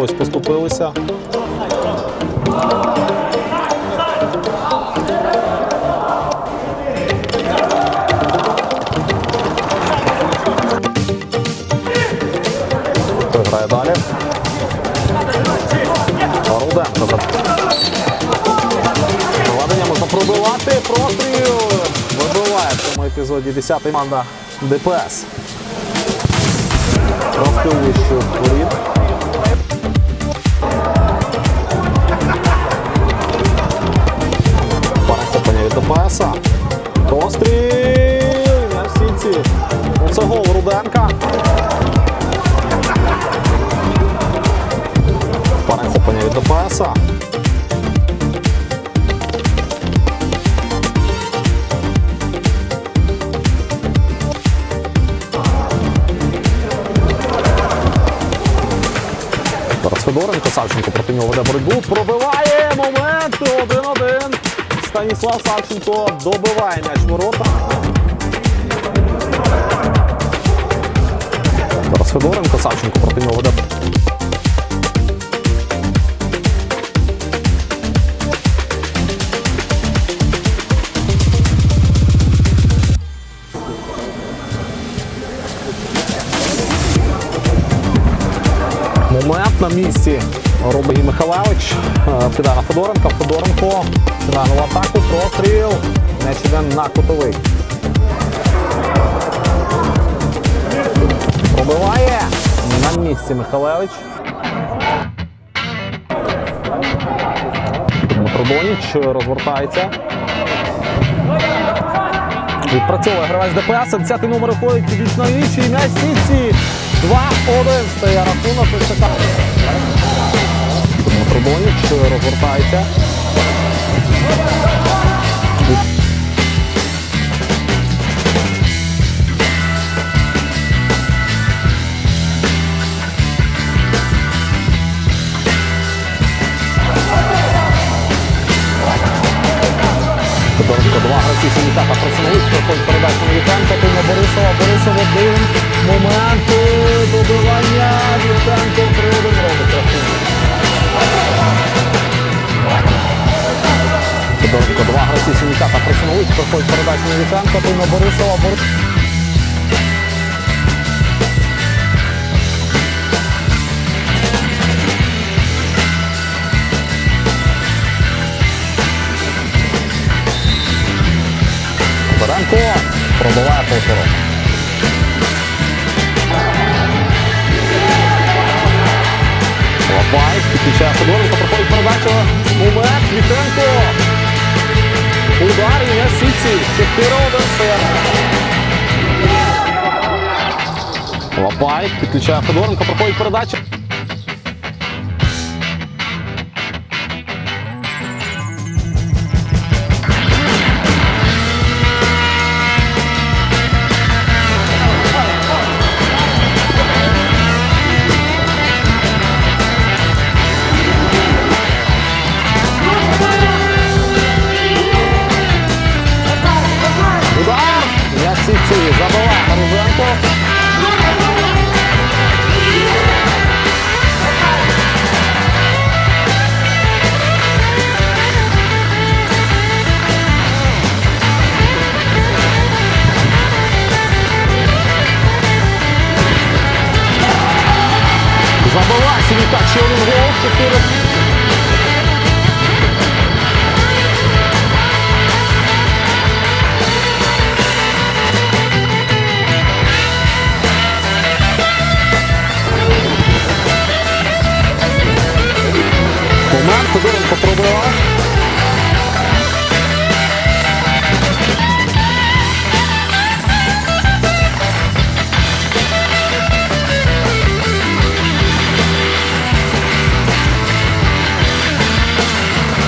ось поступилися. Грає далі. Руденко Проведення можна пробивати. Простріл. Вибиває в цьому епізоді 10-й команда ДПС. Простріл вищу воріт. Федоренко Савченко проти нього веде боротьбу. Пробиває момент 1-1. Станіслав Савченко добиває м'яч ворота. Зараз Федоренко Савченко проти нього веде. На місці робить Михайлевич. Е, Кидає на Федоренка. Федоренко кидає нову атаку. Простріл. М'яч іде на кутовий. Пробиває. На місці Михайлевич. Дмитро розвертається. Відпрацьовує гравець ДПС. 10 номер виходить на вічі. М'яч в 2-1 стає рахунок. і чекає. Дмитро Доніч розвертається. Два гравці Сінітака проходить передачу на Вітенко, тут на Борисова, Борисов один, момент добивання, Вітенко 3-1 робить рахунок. Два гравці Сінітака просунули, проходить передачу на Вітенко, тут на Борисова, Борисова. Пробиває повтором. Лапай, підключає Федоренко, проходить передачу. Момент, Вітенко. Удар і на сітці. 4-1. Лапай, підключає Федоренко, проходить передачу. Сінітак ще один гол. 4 Момент Федоренко пробивав.